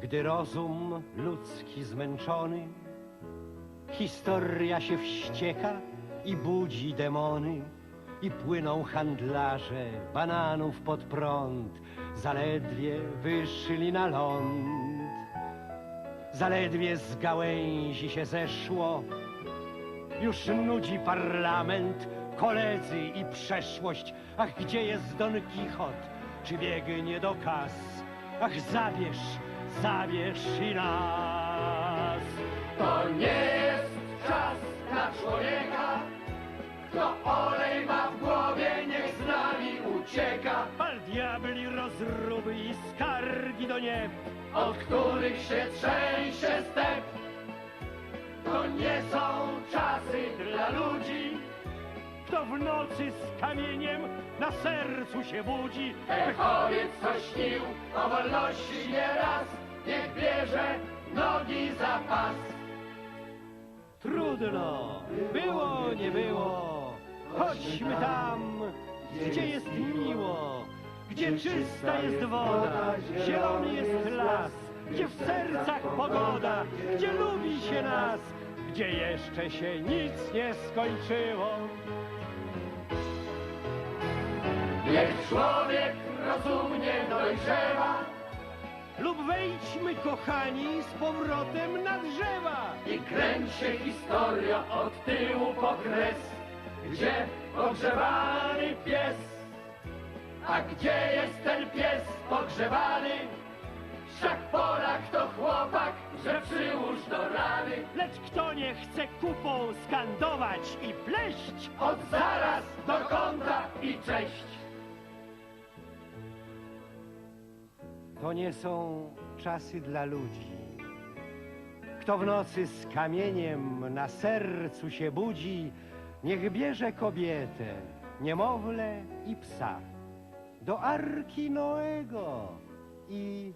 Gdy rozum ludzki zmęczony, historia się wścieka i budzi demony, i płyną handlarze bananów pod prąd, zaledwie wyszli na ląd. Zaledwie z gałęzi się zeszło, już nudzi parlament, koledzy i przeszłość. Ach, gdzie jest Don Kichot? Czy biegnie do kas? Ach, zabierz, zabierz i nas. To nie jest czas na człowieka, kto olej ma w głowie, niech z nami ucieka, Pal diabli rozruby i skargi do nieb. od których się trzęsie Kto w nocy z kamieniem na sercu się budzi. Echowiec co śnił o wolności nieraz, niech bierze nogi za pas. Trudno, było, nie było. Chodźmy tam, gdzie jest miło, gdzie czysta jest woda, zielony jest las, gdzie w sercach pogoda, gdzie lubi się nas, gdzie jeszcze się nic nie skończyło. Niech człowiek rozumnie dojrzewa Lub wejdźmy, kochani, z powrotem na drzewa. i kręć się historia od tyłu po kres, gdzie pogrzebany pies. A gdzie jest ten pies pogrzebany? Wszak Polak to chłopak, że przyłóż do rany. Lecz kto nie chce kupą skandować i pleść, Od zaraz do kąta i cześć. To nie są czasy dla ludzi. Kto w nocy z kamieniem na sercu się budzi, niech bierze kobietę, niemowlę i psa do Arki Noego i